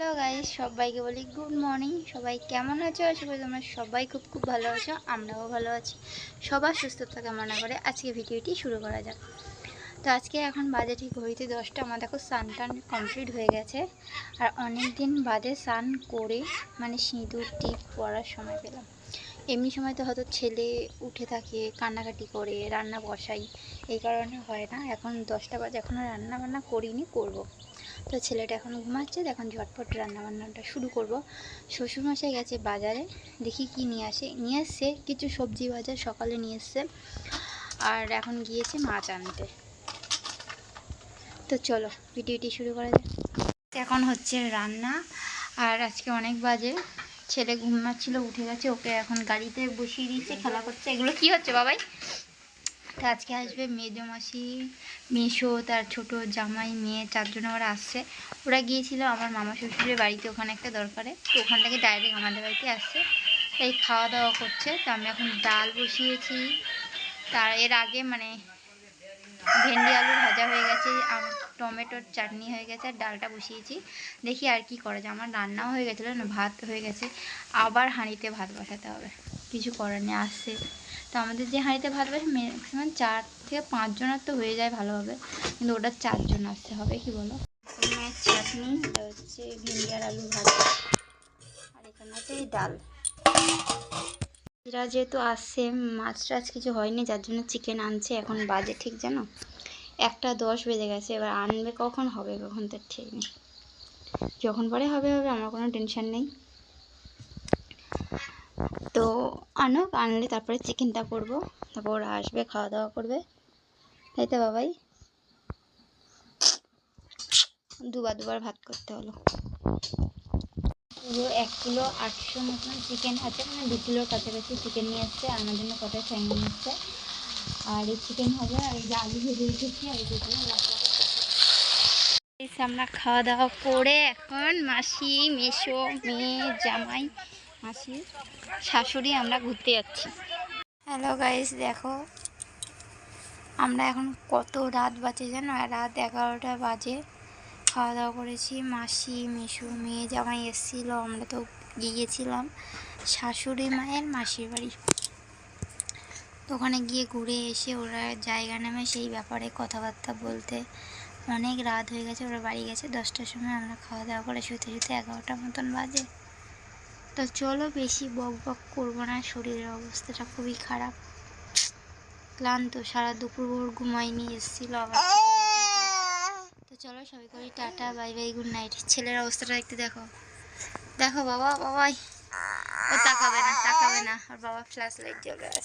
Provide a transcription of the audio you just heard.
Hello guys, সবাইকে বলি good morning. সবাই কেমন আছো? আশা করি তোমরা সবাই খুব খুব ভালো আছো, আমরাও ভালো আছি। সবার সুস্থতা কামনা করে আজকে ভিডিওটি শুরু করা যাক। তো আজকে এখন বাজে ঠিক ঘড়িতে দশটা, আমার দেখো স্নান টান কমপ্লিট হয়ে গেছে। আর অনেক দিন বাদে স্নান করে মানে সিঁদুর, টিপ পরার সময় পেলাম। এমনি সময় তো হয়তো ছেলে উঠে থাকে, কান্নাকাটি করে, রান্না বসাই, এই কারণে হয় না। এখন দশটা বাজে এখনও রান্না বান্না করিনি, করব। তো ছেলেটা এখন ঘুমাচ্ছে, তো এখন ঝটপট রান্নাবান্নাটা শুরু করব। শ্বশুরমশাই গেছে বাজারে, দেখি কি নিয়ে আসে। নিয়ে এসছে, কিছু সবজি বাজার সকালে নিয়ে এসছে, আর এখন গিয়েছে মাছ আনতে। তো চলো, ভিডিওটি শুরু করা যাক। এখন হচ্ছে রান্না, আর আজকে অনেক বাজে। ছেলে ঘুমাচ্ছিল, উঠে গেছে, ওকে এখন গাড়িতে বসিয়ে দিয়েছে, খেলা করছে। এগুলো কি হচ্ছে, বাবাই? তো আজকে আসবে মেজো মাসি, মেশো, তার ছোট জামাই, মেয়ে, চারজন ওরা আসছে। ওরা গিয়েছিল আমার মামা শ্বশুরের বাড়িতে, ওখানে একটা দরকারে। তো ওখান থেকে ডাইরেক্ট আমাদের বাড়িতে আসছে। তাই খাওয়া দাওয়া করছে। তো আমি এখন ডাল বসিয়েছি। তার এর আগে মানে ভেন্ডি আলু ভাজা হয়ে গেছে আমার টমেটোর চাটনি হয়ে গেছে, আর ডালটা বসিয়েছি। দেখি আর কি করা যায়। আমার রান্নাও হয়ে গেছিল না, ভাত হয়ে গেছে। আবার হাঁড়িতে ভাত বসাতে হবে। কিছু করার নেই, আসছে। তো আমাদের যে হাঁড়িতে ভাত বসে ম্যাক্সিমাম চার থেকে পাঁচজনের তো হয়ে যায় ভালোভাবে। কিন্তু ওটা চারজন আসতে হবে, কি বলো? চাটনি হচ্ছে ভেন্ডি আর আলু ভাজা। আর এখানে আছে ডাল। যেহেতু আসছে মাছ টাছ কিছু হয়নি, যার জন্য চিকেন আনছে। এখন বাজে, ঠিক জানো? একটা দশ বেজে গেছে, এবার আনবে কখন? হবে কখন? তার ঠিক নেই। যখন পরে হবে হবে, আমার কোনো টেনশন নেই। তো আনুক, আনলে তারপরে চিকেনটা করব। তারপর ওরা আসবে খাওয়া দাওয়া করবে। তাই তো বাবাই? দুবার দুবার ভাত করতে হলো। পুরো এক কিলো আটশো মতন চিকেন আছে মানে দু কিলোর কাছাকাছি চিকেন নিয়ে এসছে আমার জন্য কটাই ফ্যান নিয়ে এসছে। আর এই চিকেন হবে আর এই যে আলু ভেজে রেখেছি আর এই আমরা খাওয়া দাওয়া করে এখন মাসি মেশো মেয়ে, জামাই, মাসি, শাশুড়ি আমরা ঘুরতে যাচ্ছি। হ্যালো গাইস দেখো, আমরা এখন কত রাত বাজে জানো? রাত এগারোটা বাজে। খাওয়া দাওয়া করেছি, মাসি মেশো মেয়ে, জামাই এসেছিল, আমরা তো গিয়েছিলাম। শাশুড়ি মায়ের মাসির বাড়ি। ওখানে গিয়ে ঘুরে এসে ওরা জায়গা নামে সেই ব্যাপারে কথাবার্তা বলতে অনেক রাত হয়ে গেছে ওরা বাড়ি গেছে দশটার সময় আমরা খাওয়া দাওয়া করে শুতে শুতে এগারোটার মতন বাজে। তো চলো বেশি বক বক করব না শরীরের অবস্থাটা খুবই খারাপ। ক্লান্ত সারা দুপুর ভোর ঘুমাইনি এসেছিল আবার তো চলো সবাই করি tata bye bye good night. ছেলের অবস্থাটা একটু দেখো। দেখো বাবা বাবাই। ও তাকাবে না তাকাবে না। আর বাবা ফ্ল্যাশ লাইট জ্বলে আছে।